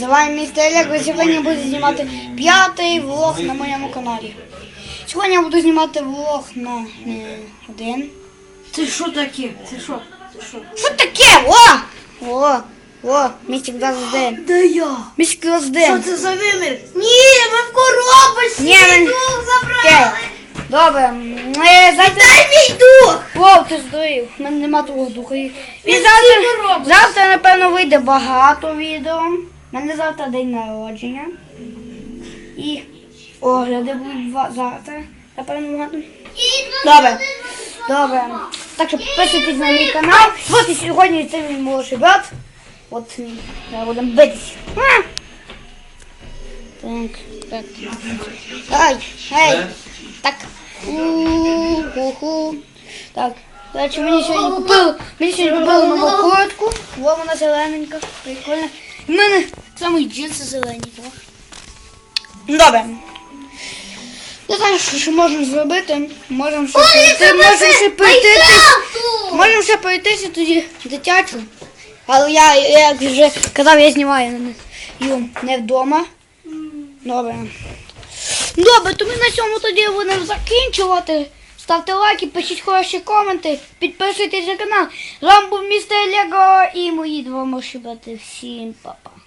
З вами містер Лего. Сьогодні я буду знімати п'ятий влог на моєму каналі. Сьогодні я буду знімати влог на один. Це що таке? Це що? Це що? Що таке? О! О! О! Містик 21. Да я. Містик Що це за вимір? Ні, ми в коробочці. Ні, ми- дух забрали. Добре. Е, завтра... Дай мій дух. Вау, ти здурів. У мене нема того духа. І завтра, завтра, напевно, вийде багато відео. Мене завтра день народження. І огляди будуть завтра. Добре. Добре. Так що підписуйтесь на мій канал. От і сьогодні це мій молодший брат. От. Зараз будемо битися. Так, так. Ай, ай. Так. Ху-ху-ху. Так. До мені сьогодні купили, мені сьогодні купили нову куртку. Во вона зелененька, прикольна. В мене саме джинси зелені. Ну, Добре. Я знаю, що, що можемо зробити. Можемо ще пройти, можемо ще пройтися. Можемо ще пройтися тоді дитячу. Але я, як вже казав, я знімаю ю, не вдома. Добре. Добре, то ми на цьому тоді будемо закінчувати. Ставте лайки, пишіть хороші коменти, підписуйтесь на канал. З вами був містер Лего і мої два моші. Всім па-па.